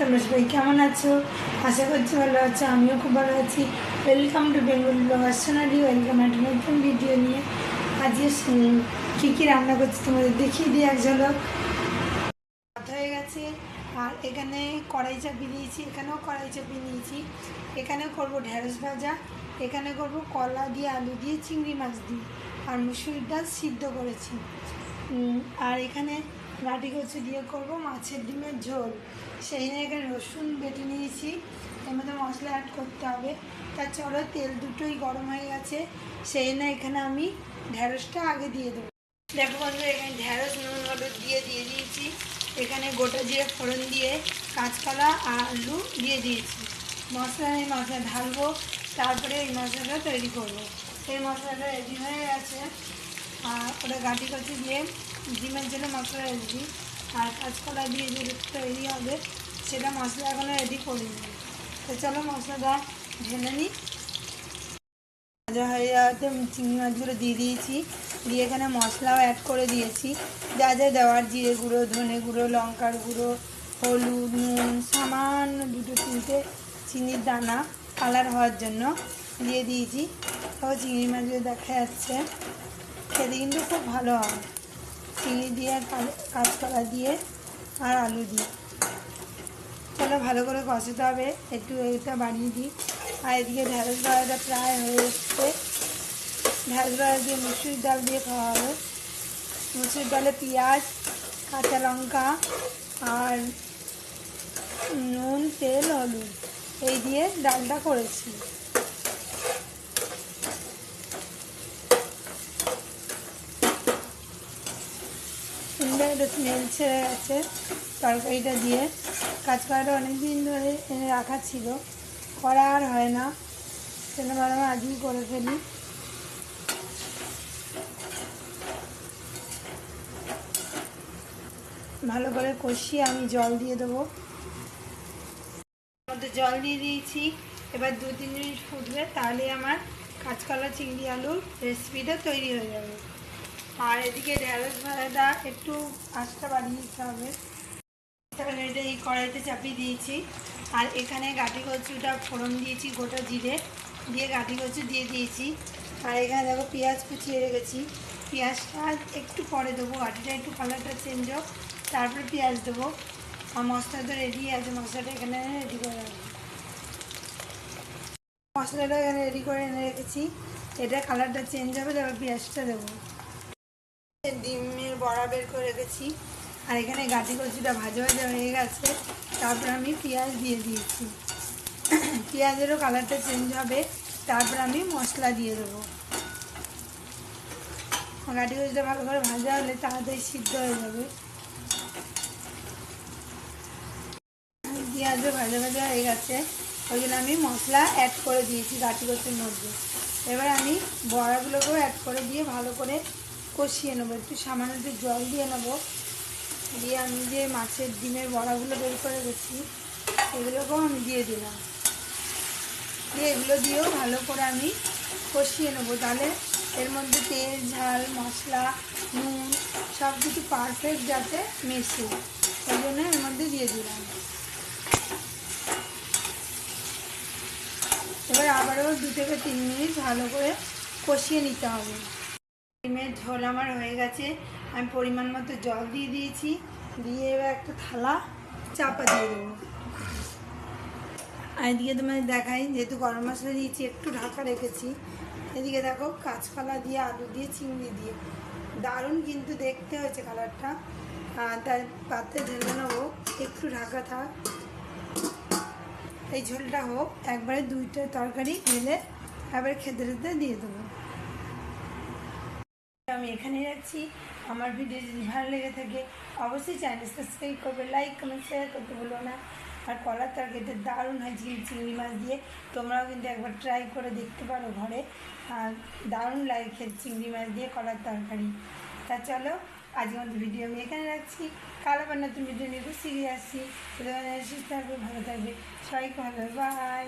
তোমরা সবাই কেমন আছো? আশা করছি ভালো আছো, আমিও খুব ভালো আছি। Welcome to Bengal blogger welcome একটা নতুন ভিডিও নিয়ে। আজকে কী কী রান্না করছি তোমাদের দেখিয়ে দিই এক ঝলক। ভাত হয়ে গেছে, আর এখানে কড়াই চাপিয়ে দিয়েছি, এখানেও কড়াই চাপিয়ে নিয়েছি। এখানেও করব ঢেঁড়স ভাজা, এখানে করব কলা দিয়ে আলু দিয়ে চিংড়ি মাছ দিয়ে। আর মুসুরির ডাল সিদ্ধ করেছি। আর এখানে লাটি কচু দিয়ে করব, মাছের ডিমের ঝোল। সেই জন্য এখানে রসুন বেটে নিয়েছি। এর মধ্যে মশলা অ্যাড করতে হবে। তার চলো তেল দুটোই গরম হয়ে গেছে। সেই জন্য এখানে আমি ঢেঁড়সটা আগে দিয়ে দেবো। দেখো বন্ধু এখানে ঢেঁড়স নুন হলুদ দিয়ে দিয়ে দিয়েছি। এখানে গোটা জিরে ফোড়ন দিয়ে কাঁচকলা আর আলু দিয়ে দিয়েছি। মশলা এই মশলা ঢালবো। তারপরে এই মশলাটা তৈরি করব। এই মশলাটা রেডি হয়ে গেছে। আর ওটা গাঁটি কচি দিয়ে ডিমের জন্য মশলা রেডি আর কাঁচকলা দিয়ে যে তৈরি হবে, সেটা মশলা এখনও রেডি করিনি। তো চলো মশলাটা ঢেলে নিই। ভাজা হয়ে চিংড়ি মাছগুলো দিয়ে দিয়েছি। দিয়ে এখানে মশলাও অ্যাড করে দিয়েছি। যা যা দেওয়ার জিরে গুঁড়ো, ধনে গুঁড়ো, লঙ্কার গুঁড়ো, হলুদ, নুন, সামান্য দুটো তিনটে চিনির দানা কালার হওয়ার জন্য দিয়ে দিয়েছি। তারপর চিংড়ি মাছগুলো দেখা যাচ্ছে। খেতে কিন্তু খুব ভালো হয় চিংড়ি দিয়ে কাল- কাঁচকলা দিয়ে আর আলু দিয়ে। চলো ভালো করে কষাতে হবে, একটু এটা বাড়িয়ে দিই। আর এদিকে ঢ্যাঁড়স বাড়াটা প্রায় হয়ে এসছে। ঢ্যাঁড়স বাড়া দিয়ে মুসুরির ডাল দিয়ে খাওয়া হবে। মুসুরির ডালে পেঁয়াজ, কাঁচা লঙ্কা আর নুন, তেল, হলুদ, এই দিয়ে ডালটা করেছি। স্মেল ছেড়ে তরকারিটা দিয়ে কাঁচকলাটা অনেক দিন ধরে রাখা ছিল। করা আর হয় না। সেটা ভাবলাম আজই করে ফেলি। ভালো করে কষিয়ে আমি জল দিয়ে দেবো। মধ্যে জল দিয়ে দিয়েছি। এবার দু তিন মিনিট ফুটবে, তাহলে আমার কাঁচকলা, চিংড়ি, আলুর রেসিপিটা তৈরি হয়ে যাবে। আর এদিকে ঢেঁড়স ভাজাটা একটু আঁচটা বাড়িয়ে দিতে হবে। তাহলে এটা এই কড়াইতে চাপিয়ে দিয়েছি। আর এখানে গাঁটি কচুটা ফোড়ন দিয়েছি গোটা জিরে। দিয়ে গাঁটি কচু দিয়ে দিয়েছি। আর এখানে দেখো পেঁয়াজ কুচিয়ে রেখেছি। পেঁয়াজটা একটু পরে দেবো। গাঁটিটা একটু কালারটা চেঞ্জ হোক, তারপরে পেঁয়াজ দেবো। আর মশলা তো রেডি আছে, মশলাটা এখানে রেডি করে রাখব। মশলাটা এখানে রেডি করে এনে রেখেছি। এটা কালারটা চেঞ্জ হবে, তারপর পেঁয়াজটা দেবো। বড়া বের করে রেখেছি। আর এখানে গাঁটি কচুটা ভাজা ভাজা হয়ে গেছে। তারপর আমি পেঁয়াজ দিয়ে দিয়েছি। পেঁয়াজেরও কালারটা চেঞ্জ হবে। তারপর আমি মশলা দিয়ে দেবো। গাঁটি কচুটা ভালো করে ভাজা হলে তাড়াতাড়ি সিদ্ধ হয়ে যাবে। পেঁয়াজও ভাজা ভাজা হয়ে গেছে। ওই জন্য আমি মশলা অ্যাড করে দিয়েছি গাঁটি কচুর মধ্যে। এবার আমি বড়াগুলোকেও অ্যাড করে দিয়ে ভালো করে কষিয়ে নেব, একটু সামান্য একটু জল দিয়ে নেব। দিয়ে আমি যে মাছের ডিমের বড়াগুলো বের করে গেছি এগুলোকেও আমি দিয়ে দিলাম। দিয়ে এগুলো দিয়েও ভালো করে আমি কষিয়ে নেব। তাহলে এর মধ্যে তেল, ঝাল, মশলা, নুন সব কিছু পারফেক্ট যাতে মেশে। ওই জন্য এর মধ্যে দিয়ে দিলাম। এবার আবারও দু থেকে তিন মিনিট ভালো করে কষিয়ে নিতে হবে। ডিমের ঝোল আমার হয়ে গেছে। আমি পরিমাণ মতো জল দিয়ে দিয়েছি। দিয়ে এবার একটা থালা চাপা দিয়ে দেবো। আর এদিকে তোমাদের দেখাই, যেহেতু গরম মশলা দিয়েছি, একটু ঢাকা রেখেছি। এদিকে দেখো, কাঁচকলা দিয়ে আলু দিয়ে চিংড়ি দিয়ে। দারুণ কিন্তু দেখতে হয়েছে কালারটা। তার পাত্রে ঢেলে নেব, একটু ঢাকা থাক। এই ঝোলটা হোক, একবারে দুইটা তরকারি ঢেলে, একবারে খেতে খেতে দিয়ে দেবো। আমি এখানে যাচ্ছি আমার ভিডিও যদি ভালো লেগে থাকে, অবশ্যই চ্যানেল সাবস্ক্রাইব করবে লাইক কমেন্ট শেয়ার করতে ভুলো না। আর কলার তরকারিটা দারুণ হয় ঝিল চিংড়ি মাছ দিয়ে। তোমরাও কিন্তু একবার ট্রাই করে দেখতে পারো ঘরে। আর দারুণ লাগে খেতে চিংড়ি মাছ দিয়ে কলার তরকারি। তা চলো, আজকের মতো ভিডিও আমি এখানে রাখছি। কাল আবার নতুন ভিডিও নিয়ে সিরিয়াস আসছি। সুস্থ থাকবে, ভালো থাকবে। সবাইকে ভালো বাই